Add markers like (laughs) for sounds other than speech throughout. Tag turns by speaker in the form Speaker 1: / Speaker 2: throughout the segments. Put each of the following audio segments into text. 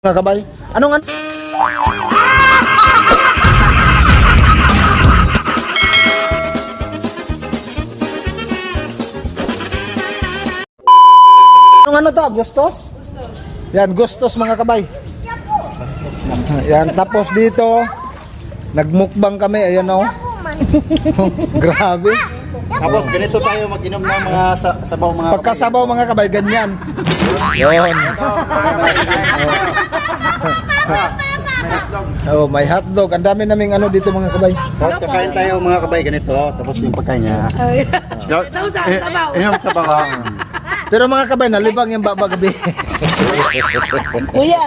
Speaker 1: Mga kabay. Anong an... Anong ano to? Gustos? Yan, gustos mga kabay. Yan, tapos dito, nagmukbang kami, ayan o. (laughs) Grabe.
Speaker 2: Tapos ganito tayo mag-inom ng mga sa sabaw mga
Speaker 1: Pagkasabaw mga kabay, ganyan. Yun. Oh, may hotdog. Ang dami naming ano dito mga kabay.
Speaker 2: Tapos kakain tayo mga kabay ganito. Tapos yung pagkain niya.
Speaker 3: Sausa,
Speaker 2: Eh,
Speaker 3: sabaw.
Speaker 2: eh, yung sabaw.
Speaker 1: Pero mga kabay, nalibang yung baba gabi.
Speaker 3: Kuya,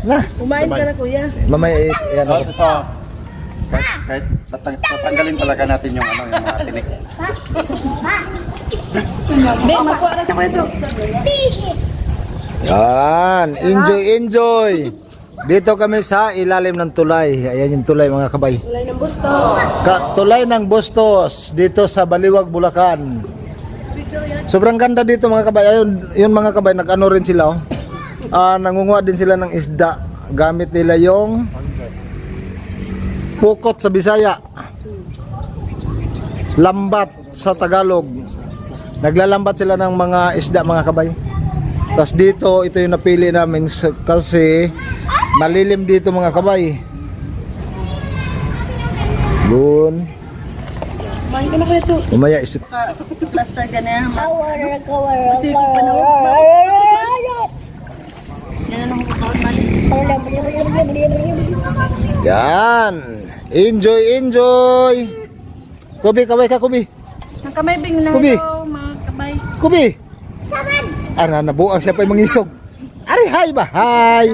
Speaker 1: na,
Speaker 3: kumain ka na kuya.
Speaker 1: mamaya is, yan.
Speaker 2: Tapos ito. Kahit, kahit tatang- tatanggalin talaga natin yung ano yung mga tinik.
Speaker 3: Be, magkuha na ito.
Speaker 1: Yan, enjoy, enjoy. Dito kami sa ilalim ng tulay. Ayan yung tulay mga kabay.
Speaker 3: Ulay ng busto.
Speaker 1: Ka tulay ng Bustos dito sa Baliwag, Bulacan. Sobrang ganda dito mga kabay. Ayun, yun mga kabay, nag-ano rin sila. Oh. Ah, nangunguha din sila ng isda. Gamit nila yung pukot sa Bisaya. Lambat sa Tagalog. Naglalambat sila ng mga isda mga kabay. Tapos dito, ito yung napili namin kasi malilim dito mga kabay. Doon.
Speaker 3: Kumain ka na kuya ito.
Speaker 1: Umaya isip.
Speaker 4: Plaster ka na? Yan ang kukaon man.
Speaker 1: Yan. Enjoy, enjoy. Kubi, kaway ka, Kubi.
Speaker 4: Ang kamay bing na
Speaker 1: Kubi.
Speaker 4: kabay.
Speaker 1: Kubi. Ana, nabuang siya pa mangisog. Ari, hi ba? Hi.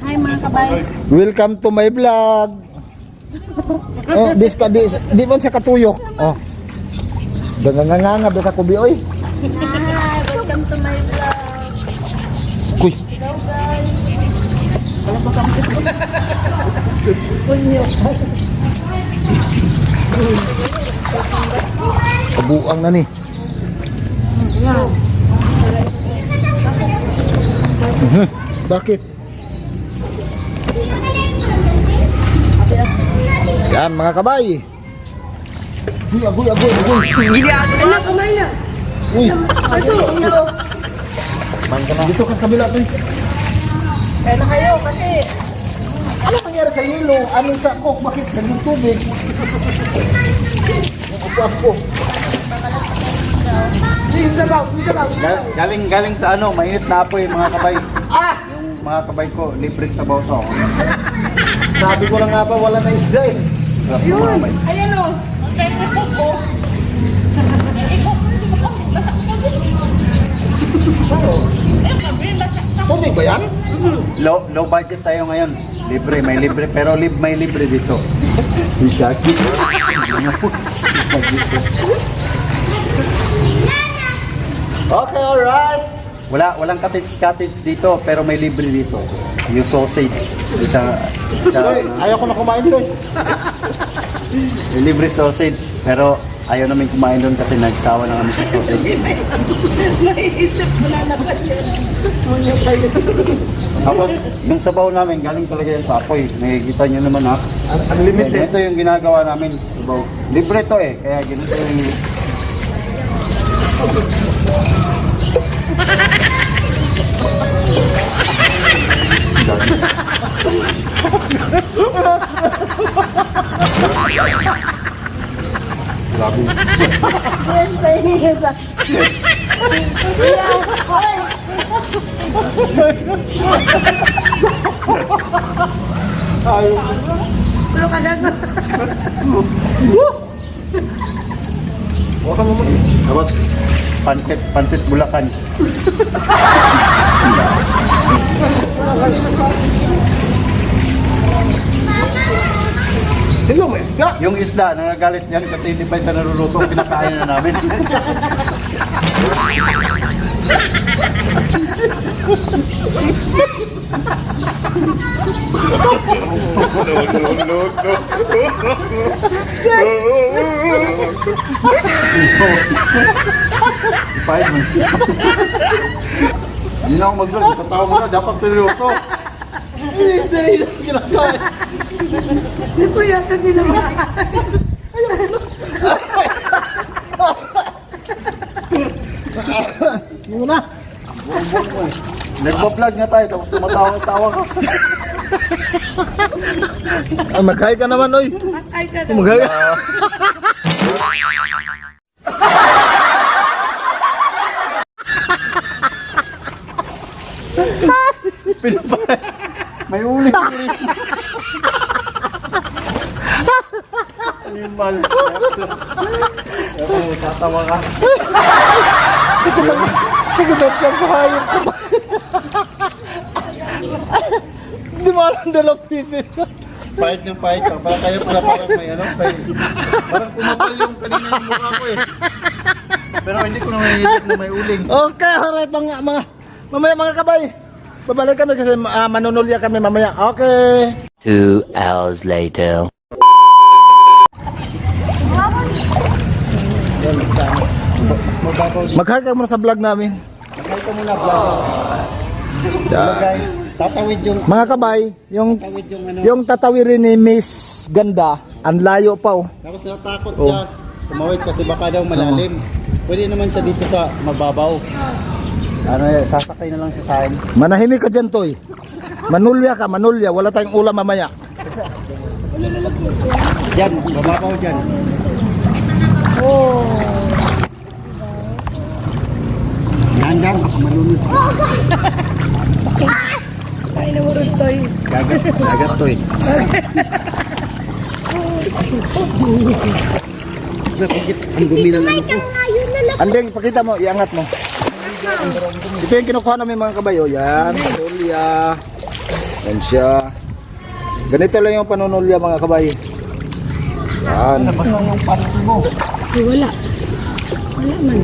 Speaker 4: Hi mga kabay.
Speaker 1: Welcome to my vlog. Oh, dis ka, dis, di mo siya katuyok. Oh. Danganganga, baka Kubi, oy.
Speaker 4: Hi, welcome to my vlog.
Speaker 1: Kuy. Kabuang na ni. Mhm. Bakit? Yan mga kabay. Uy, agoy, agoy, agoy.
Speaker 3: Anak, kumain na.
Speaker 1: Uy,
Speaker 3: Ito, ito.
Speaker 1: dito ka sa kabila to.
Speaker 4: Kaya na kayo kasi
Speaker 1: Ano nangyari sa hilo? Anong sa coke? Bakit naging tubig? Yung upuan ko.
Speaker 3: Yung sabaw, yung sabaw.
Speaker 2: Gal- Galing galing sa ano, mainit na apoy mga kabay.
Speaker 1: Ah!
Speaker 2: Yung mga kabay ko, libre sabaw to.
Speaker 1: Sabi ko lang nga ba, wala na isda eh.
Speaker 2: Grabe mga kabay.
Speaker 3: Ayan o.
Speaker 1: Tubig ba yan?
Speaker 2: Low, low budget tayo ngayon. Libre, may libre. Pero lib, may libre dito. Jackie.
Speaker 1: Okay, alright.
Speaker 2: Wala, walang cottage cottage dito, pero may libre dito. Yung sausage. Isa, isa,
Speaker 1: Ay, ayaw ko na kumain doon. (laughs)
Speaker 2: may libre sausage. Pero ayaw namin kumain doon kasi nagsawa na kami sa sausage.
Speaker 3: Naiisip ko na naman yun. Ano kayo?
Speaker 2: Tapos, yung sabaw namin, galing talaga yan sa apoy. Nakikita nyo naman ha.
Speaker 1: Limit eh.
Speaker 2: Ito yung ginagawa namin. Sabaw. Libre to eh. Kaya ganito yung... Grabe.
Speaker 3: Yan. Pero kagano.
Speaker 2: Tapos, pansit, pansit bulakan.
Speaker 1: Sino may isda?
Speaker 2: Yung isda, nagagalit yan kasi hindi pa ito naruluto. Pinakain na namin. Fine. Hindi na ako mag-vlog. Ipatawa mo na. Dapat seryoso.
Speaker 1: Hindi, ginagawa.
Speaker 3: Hindi ko yata din naman.
Speaker 1: Muna.
Speaker 2: Nagpa-vlog nga tayo. Tapos tumatawa-tawa ka.
Speaker 1: Ah, mag-hi ka naman, oy.
Speaker 3: Ay, ka na.
Speaker 1: Mag-hi.
Speaker 2: May uling. Animal. Pero tatawa ka.
Speaker 1: Sige, dapat siyang kahayop ka ba? Hindi mo alam dalawang piso.
Speaker 2: Pahit ng pahit ka. Parang kayo pala parang may ano. Pahit. Parang kumapal yung kanina yung mukha ko eh. Pero hindi ko naman iisip na may uling.
Speaker 1: Okay, alright mga mga mamaya mga kabay. Babalik kami kasi uh, manunulya kami mamaya. Okay.
Speaker 5: Two hours later.
Speaker 1: Mag-hi ka muna sa vlog namin.
Speaker 2: Magkaya ka muna vlog. Hello guys. Tatawid yung
Speaker 1: Mga kabay, yung
Speaker 2: tatawid yung ano.
Speaker 1: yung tatawirin ni Miss Ganda, ang layo pa oh.
Speaker 2: Tapos natakot siya. Tumawid kasi baka daw malalim. Pwede naman siya dito sa mababaw. Ano eh, sasakay na lang siya sa akin.
Speaker 1: Manahimik ka dyan, Toy. Manulya ka, manulya. Wala tayong ulam mamaya.
Speaker 2: Diyan, mababaw dyan. Oh. Nandang, baka malunod. (laughs)
Speaker 3: Ay, namurod to eh.
Speaker 2: Gagat, gagat to eh. Ang dumi ng ano ko.
Speaker 1: Andeng, pakita mo, iangat mo. Ito yung kinukuha namin mga kabayo. Yan, panulya. Yan siya. Ganito lang yung panunulya mga kabay. Yan.
Speaker 3: Wala. Wala man.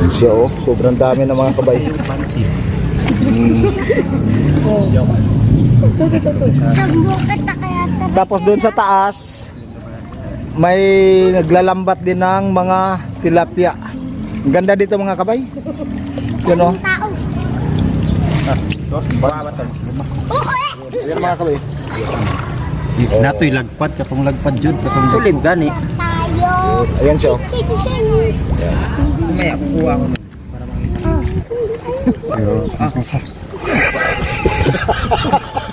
Speaker 1: Yan siya oh. Sobrang dami ng mga kabay. Tapos doon sa taas, may naglalambat din ng mga tilapia. Ang ganda dito mga kabay. Yan o. Yan mga kabay.
Speaker 2: Natoy lagpad, katong lagpad jud, katong
Speaker 1: Sulim gani. Ayan siya oh. (laughs)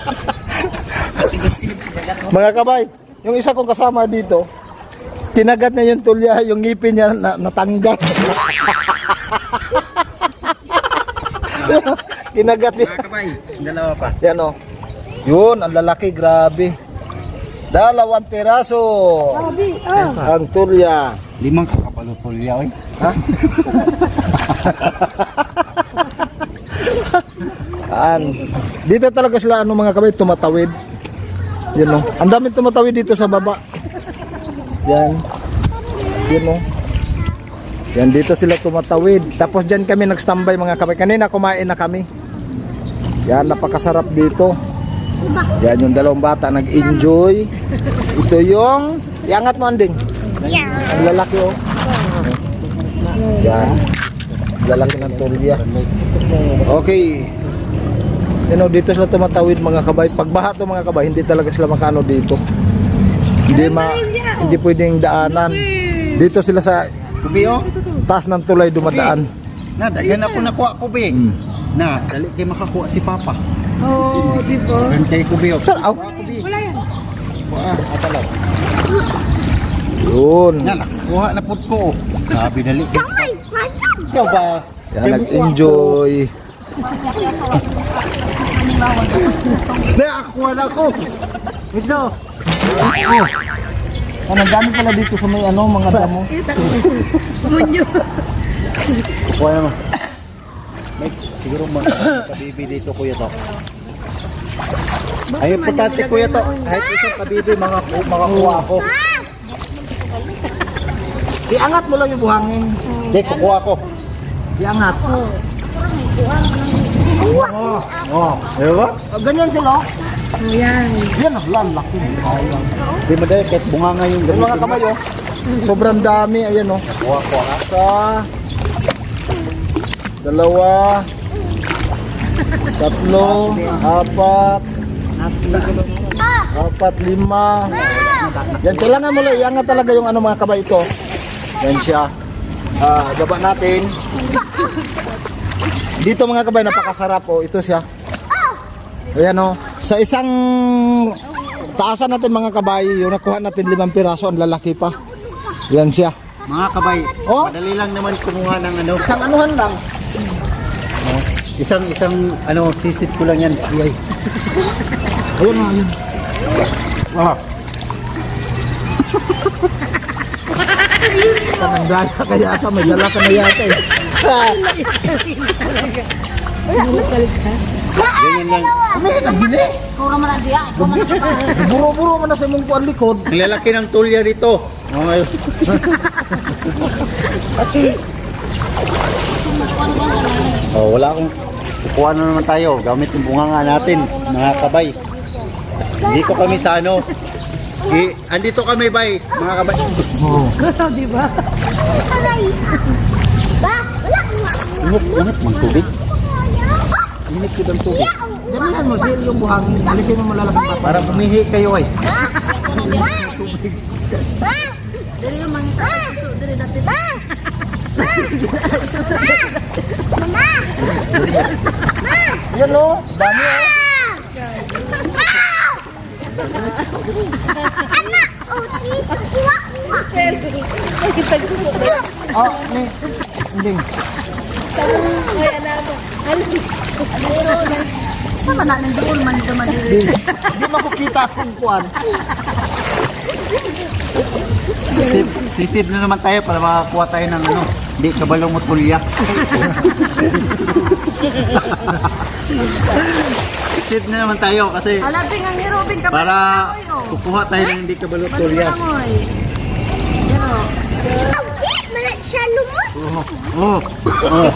Speaker 1: Mga kabay, yung isa kong kasama dito, kinagat niya yung tulya, yung ngipin niya na, natanggal. (laughs) kinagat niya.
Speaker 6: Kamay, dalawa pa.
Speaker 1: Yan o. Yun, ang lalaki, grabe. Dalawang peraso.
Speaker 3: Sabi, ah.
Speaker 1: Ang tulya.
Speaker 2: limang kakapalupulya oy. (laughs)
Speaker 1: An. Dito talaga sila ano mga kabay tumatawid. Yan o. Ang dami tumatawid dito sa baba. Yan. Yan o. Yan dito sila tumatawid. Tapos dyan kami nagstambay mga kabay. Kanina kumain na kami. Yan napakasarap dito. Yan yung dalawang bata nag-enjoy. Ito yung iangat mo anding. Ang lalaki oh. Yan. Lalaki ng tulya. Okay. You know, dito sila tumatawid mga kabay. Pagbaha to mga kabay, hindi talaga sila makano dito. Hindi ma hindi pwedeng daanan. Dito sila sa
Speaker 2: Kubi oh.
Speaker 1: taas ng tulay dumadaan.
Speaker 2: Na, daghan ako nakuha kubi.
Speaker 1: Hmm.
Speaker 2: Na, dali kay makakuha si Papa.
Speaker 3: Oh, di ba?
Speaker 2: Gan kay kubi oh.
Speaker 1: Sir, aw.
Speaker 3: Wala yan.
Speaker 2: Kuha, atalaw.
Speaker 1: Yun.
Speaker 2: Na, nakuha na pud ko. Grabe dali kay. Ikaw ba?
Speaker 1: Yan nag-enjoy.
Speaker 2: Na, akuha na ko. Ito.
Speaker 1: Ano, ang dami pala dito sa may ano, mga damo.
Speaker 3: Munyo.
Speaker 2: Kuha naman. May, siguro mo, kabibi dito kuya to. Ay, importante kuya to. Kahit isang kabibi, mga, makakuha ako.
Speaker 1: Iangat mo lang yung buhangin.
Speaker 2: Hindi, kukuha ko.
Speaker 1: Iangat.
Speaker 2: Oh, di ba?
Speaker 1: Oh, ganyan sila. oh.
Speaker 3: Oh, yan.
Speaker 1: Ang lalaki. Ayun.
Speaker 2: Di madali, kahit bunga nga yung
Speaker 1: Yung mga kamay oh. Sobrang dami, ayan oh.
Speaker 2: Kuha ko ha.
Speaker 1: Isa, dalawa, tatlo, apat, apat, lima. Yan, kailangan mo lang iangat talaga yung ano mga kabay ito. Yan siya. Ah, baba natin. Dito mga kabay, napakasarap oh. Ito siya. Ayan oh. Sa isang taasan natin mga kabay, yung nakuha natin limang piraso, ang lalaki pa. Yan siya.
Speaker 2: Mga kabay,
Speaker 1: Oh.
Speaker 2: madali lang naman kumuha ng ano.
Speaker 1: Isang anuhan lang.
Speaker 2: Isang isang ano, sisit ko lang yan.
Speaker 1: Ayun oh, ayun. Ah. Tanang dala ka yata, may dala ka na yata eh.
Speaker 2: Ganyan lang.
Speaker 4: Puro man ang diya.
Speaker 1: Buro-buro mo na sa mong kuan likod.
Speaker 2: Ang lalaki ng tulya dito. Oh, ngayon. oh, wala akong kukuha na naman tayo. Gamit yung bunganga natin, mga kabay. Dito kami sa ano. I, andito kami, bay, mga kabay. (laughs)
Speaker 3: Di ba?
Speaker 2: Init, init, mang tubig. Init ko ng tubig.
Speaker 1: Ganyan mo, sir, yung buhangin. Alisin mo malalaki pa.
Speaker 2: Para bumihi kayo ay.
Speaker 4: Dili yung mga suso. Dili dati.
Speaker 1: Yan o, dami o. Oh, ni, hindi.
Speaker 4: Sama na nang doon man ito madili.
Speaker 1: Hindi makukita kung kuan.
Speaker 2: Sisid, sisid na naman tayo para makakuha tayo ng ano. Hindi kabalong tulya. Sisid na naman tayo kasi
Speaker 4: Alapin ang nirobin ka
Speaker 2: para kukuha tayo ng hindi kabalong tulya. Oh, oh, oh.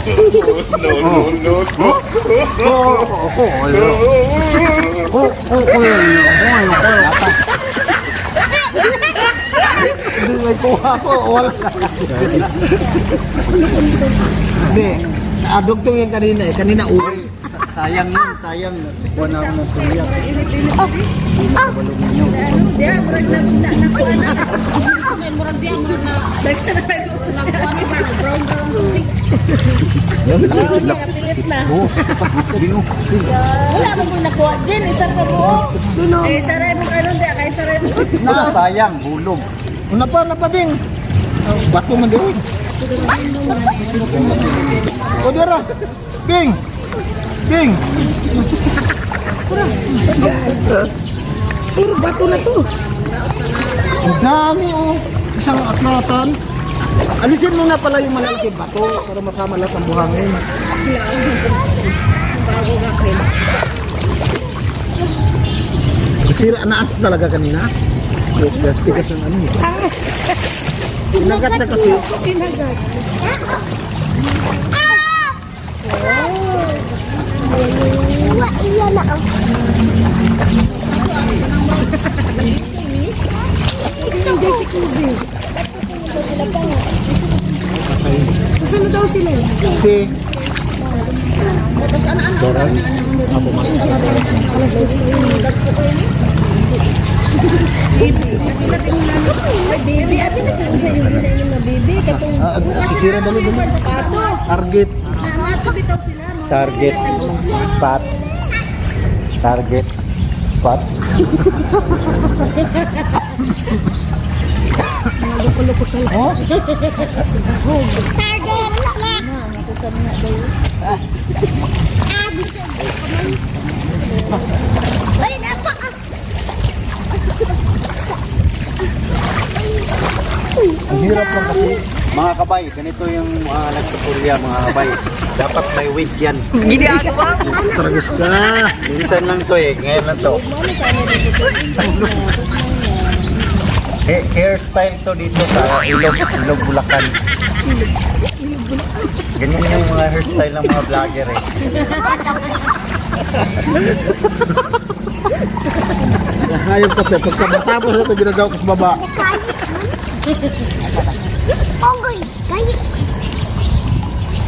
Speaker 1: Hindi, may kuha ko. Wala. Hindi. Adugtong yung kanina eh. Kanina uwi.
Speaker 2: Sa- Sayang yun, sayang. Kuha na ako ng tulya.
Speaker 4: Diya, murag na na na kuha na. Kay murag diya murag na. Dagta na tayo gusto na kuha ni brown brown brown. Na. Wala mo nakuha din. Isa ka mo. Eh, saray mo karon diya. Kay saray mo.
Speaker 2: Na, sayang, hulog.
Speaker 1: Una pa, napabing. Bato man doon. O dira. Bing. Bing.
Speaker 3: Puro bato na to.
Speaker 1: Ang dami oh. Isang aklatan. Alisin mo na pala yung malaki bato para masama lahat ang buhangin. Sira na ato talaga kanina. Tigas ng ano. eh. Inagat na kasi.
Speaker 3: Tinagat. Hindi si Kubi. Saan na daw sila?
Speaker 1: Si
Speaker 3: Alas dos pa yun. Bibi. Bibi. Abi na kang ganyan nila yung mga bibi. Katong
Speaker 1: ah, ah, sisira dali dali.
Speaker 3: pato.
Speaker 1: Target.
Speaker 4: Mato bitaw sila.
Speaker 2: Target, spot. Target, spot.
Speaker 1: Oh, ang hirap lang kasi.
Speaker 2: Mga kabay, ganito yung uh, nagtutulya mga kabay. Dapat may wig yan.
Speaker 1: Tragos ka.
Speaker 2: Minsan lang to eh, ngayon lang to. He- hairstyle to dito sa Ilog, Ilog Bulacan. Ganyan yung mga hairstyle ng mga vlogger eh.
Speaker 1: Hayop kasi pagka matapos na ito ginagawa ko sa baba. (laughs)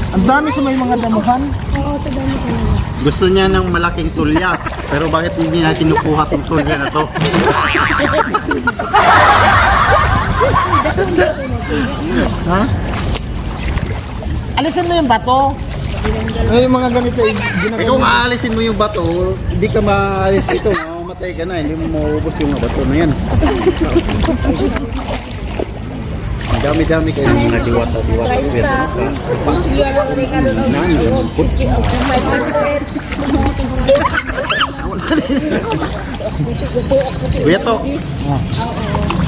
Speaker 1: Ang dami sa may mga damuhan.
Speaker 3: Oo, sa dami ka
Speaker 2: Gusto niya ng malaking tulya. Pero bakit hindi na kinukuha tong tulya na to?
Speaker 1: Ha? Alisin mo yung bato. Ay, yung mga ganito, ginagamit.
Speaker 2: kung aalisin mo yung bato, hindi ka maalis dito. Mamamatay ka na. Hindi mo maubos yung bato na yan. Dami-dami kayo mga diwata-diwata. Pero sa sapa. Naan, lumupot. Kuya to.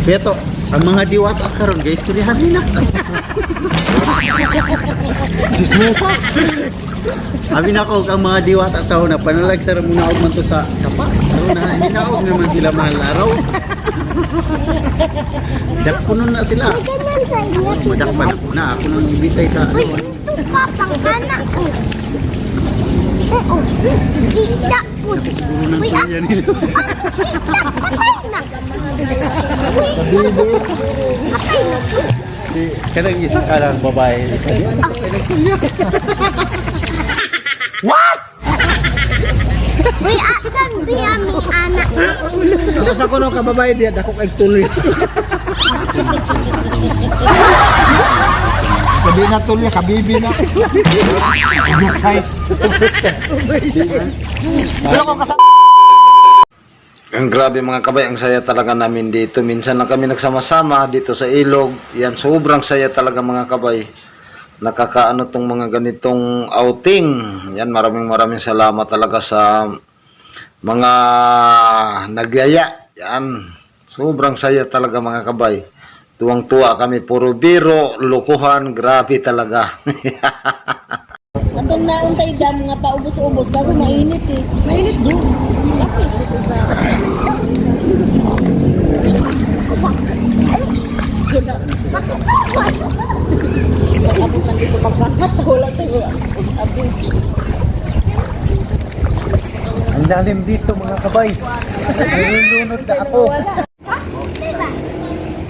Speaker 2: Kuya to. Ang mga diwata karon guys, tulihan nila. Abi na ko ang mga diwata sa una panalag sa muna og man to sa sapa. Pero na hindi na naman sila mahal araw. Dakpunon na sila. Madakpan ako na ako nang ibitay sa ano.
Speaker 6: Papang anak ko. Oo. Isda po.
Speaker 2: Puro ng
Speaker 6: Uy, ah,
Speaker 2: tulya nila.
Speaker 6: patay na.
Speaker 2: Si kanang isa kanang babae isa.
Speaker 6: Uy, asan biya mi anak ko?
Speaker 1: Tapos ako nung kababae diya, dako kay tuloy. (laughs) Sabi na tuloy, kabibi na. Oversize. Pero kung kasama ang grabe mga kabay, ang saya talaga namin dito. Minsan lang kami nagsama-sama dito sa ilog. Yan, sobrang saya talaga mga kabay. Nakakaano tong mga ganitong outing. Yan, maraming maraming salamat talaga sa mga nagyaya. Yan, sobrang saya talaga mga kabay. Tuwang-tuwa kami, puro biro, lukuhan, grabe talaga.
Speaker 3: Atong naon tayo dam nga paubos-ubos kasi mainit eh. Mainit do.
Speaker 2: Ang lalim dito mga kabay. Nilunod na ako.